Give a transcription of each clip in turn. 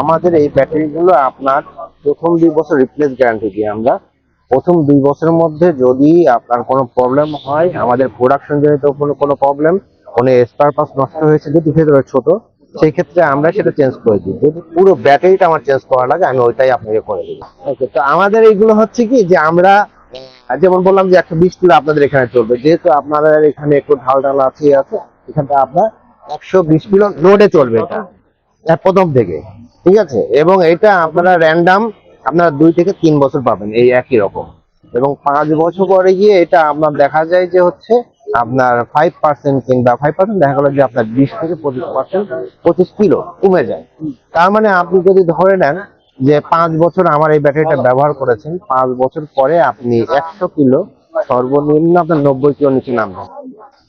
আমাদের এই ব্যাটারিগুলো আপনার প্রথম দুই বছর রিপ্লেস গ্যারান্টি দিই আমরা প্রথম দুই বছরের মধ্যে যদি আপনার কোনো প্রবলেম হয়, আমাদের প্রোডাকশন জনিত কোনো কোনো প্রবলেম কোনো স্পার পাস নষ্ট হয়েছে যদি ভেতরে ছোট, সেই ক্ষেত্রে আমরা সেটা চেঞ্জ করে দিই। যদি পুরো ব্যাটারিটা আমার চেঞ্জ করা লাগে, আমি ওইটাই আপনাকে করে দিই ওকে তো আমাদের এইগুলো হচ্ছে কি যে আমরা, যেমন বললাম যে একশো বিশ কিলো আপনাদের এখানে চলবে। যেহেতু আপনাদের এখানে একটু ঢাল ঢাল আছে আছে, এখানটা আপনার একশো বিশ কিলো লোডে চলবে এটা। প্রথম থেকে। ঠিক আছে? এবং এটা আপনারা র্যান্ডাম আপনারা দুই থেকে তিন বছর পাবেন এই একই রকম। এবং পাঁচ বছর পরে গিয়ে এটা আপনার দেখা যায় যে হচ্ছে আপনার ফাইভ পার্সেন্ট কিংবা ফাইভ পার্সেন্ট দেখা গেলো যে আপনার বিশ থেকে পঁচিশ পার্সেন্ট পঁচিশ কিলো কমে যায়। তার মানে আপনি যদি ধরে নেন যে পাঁচ বছর আমার এই ব্যাটারিটা ব্যবহার করেছেন, পাঁচ বছর পরে আপনি একশো কিলো সর্বনিম্ন আপনার নব্বই কিলো নিচে নামবেন।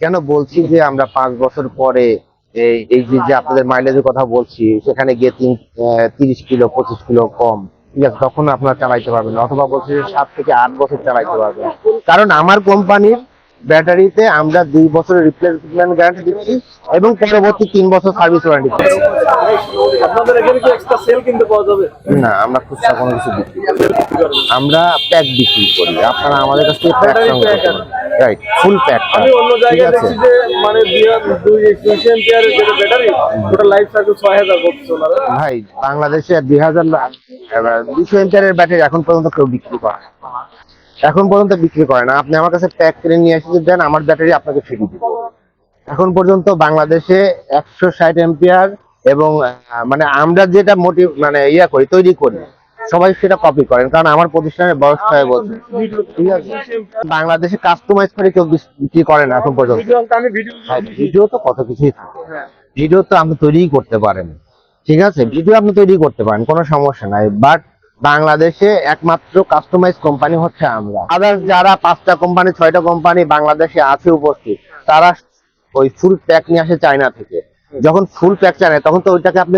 কেন বলছি যে আমরা পাঁচ বছর পরে এই যে যে আপনাদের মাইলেজের কথা বলছি সেখানে গিয়ে তিন তিরিশ কিলো পঁচিশ কিলো কম। ঠিক আছে তখন আপনারা চালাইতে পারবেন অথবা বলছি সাত থেকে আট বছর চালাইতে পারবেন কারণ আমার কোম্পানির ব্যাটারিতে আমরা দুই বছরের রিপ্লেসমেন্ট গ্যারান্টি দিচ্ছি এবং পরবর্তী তিন বছর সার্ভিস ওয়ারেন্টি দিচ্ছি। না আমরা খুচরা কোনো কিছু বিক্রি আমরা প্যাক বিক্রি করি। আপনারা আমাদের কাছ থেকে প্যাক সংগ্রহ রাইট ফুল প্যাক আমি অন্য জায়গায় দেখছি যে মানে দুই- দুই এম্পিয়ারের যেটা ব্যাটারি ওটা লাইফ সাইকেল ছয় হাজার ওনারা ভাই বাংলাদেশে এম্পিয়ারের ব্যাটারি এখন পর্যন্ত কেউ বিক্রি করে না। এখন পর্যন্ত বিক্রি করে না। আপনি আমার কাছে প্যাক কিনে নিয়ে এসে দেন আমার ব্যাটারি আপনাকে ফ্রি দিব। এখন পর্যন্ত বাংলাদেশে একশো ষাট এম্পিয়ার এবং মানে আমরা যেটা মোটিভ মানে ইয়া করি তৈরি করি সবাই সেটা কপি করেন কারণ আমার প্রতিষ্ঠানের বয়স ছয় বছর ঠিক আছে বাংলাদেশে কাস্টমাইজ করে কেউ বিক্রি করে না এখন পর্যন্ত। ভিডিও ভিডিও হ্যাঁ, তো কত কিছুই থাকে। ভিডিও তো আপনি তৈরিই করতে পারেন। ঠিক আছে? ভিডিও আপনি তৈরি করতে পারেন কোনো সমস্যা নাই। বাট বাংলাদেশে একমাত্র কাস্টমাইজ কোম্পানি হচ্ছে আমরা। আদার্স যারা পাঁচটা কোম্পানি ছয়টা কোম্পানি বাংলাদেশে আছে উপস্থিত তারা ওই ফুল প্যাক নিয়ে আসে চায়না থেকে। যখন ফুল প্যাক চায় তখন তো ওইটাকে আপনি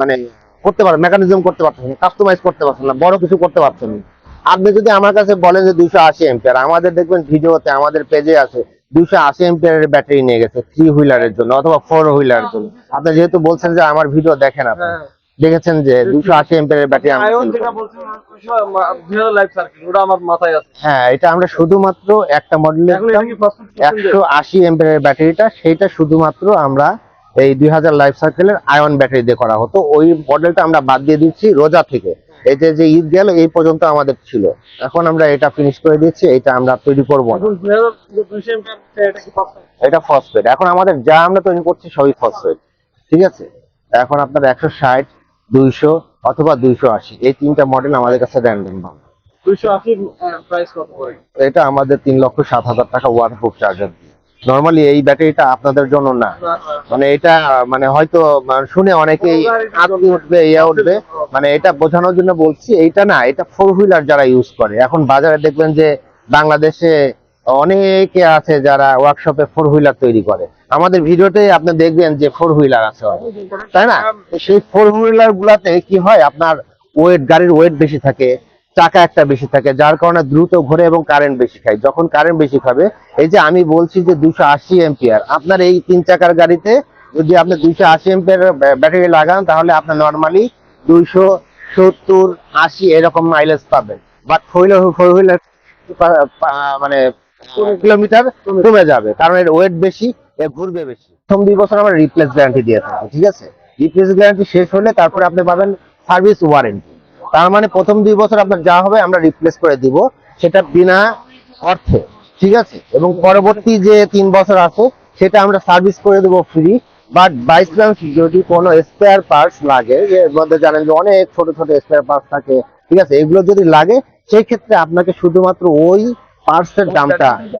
মানে করতে পারেন মেকানিজম করতে পারছেন না কাস্টমাইজ করতে পারছেন না বড় কিছু করতে পারছেন না। আপনি যদি আমার কাছে বলেন যে দুইশো আশি এম্পিয়ার আমাদের দেখবেন ভিডিওতে আমাদের পেজে আছে দুইশো আশি এম্পিয়ারের ব্যাটারি নিয়ে গেছে থ্রি হুইলারের জন্য অথবা ফোর হুইলারের জন্য। আপনি যেহেতু বলছেন যে আমার ভিডিও দেখেন আপনি হ্যাঁ। দেখেছেন যে দুশো আশি এম্পিয়ারের ব্যাটারি হ্যাঁ এটা আমরা শুধুমাত্র একটা মডেলের ফাস্ট একশো আশি এম্পিয়ারের ব্যাটারিটা সেটা শুধুমাত্র আমরা এই দুই হাজার লাইফ সার্কেলের আয়ন ব্যাটারি দিয়ে করা হতো। ওই মডেলটা আমরা বাদ দিয়ে দিচ্ছি রোজা থেকে। এতে যে ঈদ গেল এই পর্যন্ত আমাদের ছিল। এখন আমরা এটা ফিনিশ করে দিচ্ছি এটা আমরা তৈরি করব এটা ফসফেট এখন আমাদের যা আমরা তৈরি করছি সবই ফসফেট ঠিক আছে? এখন আপনার একশো ষাট দুইশো অথবা দুইশো আশি। এই তিনটা মডেল আমাদের কাছে র্যান্ডম পাবেন। দুইশো আশি প্রাইস কত এটা আমাদের তিন লক্ষ সাত হাজার টাকা ওয়াটারপ্রুফ চার্জার নর্মালি এই ব্যাটারিটা আপনাদের জন্য না। মানে এটা মানে হয়তো মানে শুনে অনেকেই আপনি উঠবে, ইয়া উঠবে। মানে এটা বোঝানোর জন্য বলছি, এইটা না, এটা ফোর হুইলার যারা ইউজ করে। এখন বাজারে দেখবেন যে বাংলাদেশে অনেকে আছে যারা ওয়ার্কশপে ফোর হুইলার তৈরি করে। আমাদের ভিডিওতে আপনি দেখবেন যে ফোর হুইলার আছে তাই না? সেই ফোর হুইলার গুলাতে কি হয়, আপনার ওয়েট গাড়ির ওয়েট বেশি থাকে। চাকা একটা বেশি থাকে, যার কারণে দ্রুত ঘোরে এবং কারেন্ট বেশি খায়। যখন কারেন্ট বেশি খাবে, এই যে আমি বলছি যে দুশো আশি এম্পিয়ার আপনার এই তিন চাকার গাড়িতে যদি আপনি দুইশো আশি এম্পিয়ার ব্যাটারি লাগান, তাহলে আপনার নর্মালি দুইশো সত্তর আশি এরকম মাইলেজ পাবেন। বাট ফোর হুইলার মানে কিলোমিটার কমে যাবে, কারণ এর ওয়েট বেশি ঘুরবে বেশি। প্রথম দুই বছর আমরা রিপ্লেস গ্যারান্টি দিয়ে থাকি, ঠিক আছে? রিপ্লেস গ্যারান্টি শেষ হলে তারপরে আপনি পাবেন সার্ভিস ওয়ারেন্টি তার মানে প্রথম দুই বছর আপনার যা হবে আমরা রিপ্লেস করে দিব, সেটা বিনা অর্থে, ঠিক আছে? এবং পরবর্তী যে তিন বছর আছে, সেটা আমরা সার্ভিস করে দেবো ফ্রি বাট বাই চান্স যদি কোনো স্পেয়ার পার্টস লাগে, এর মধ্যে জানেন যে অনেক ছোট ছোট স্পেয়ার পার্টস থাকে, ঠিক আছে? এগুলো যদি লাগে, সেই ক্ষেত্রে আপনাকে শুধুমাত্র ওই পার্টস এর দামটা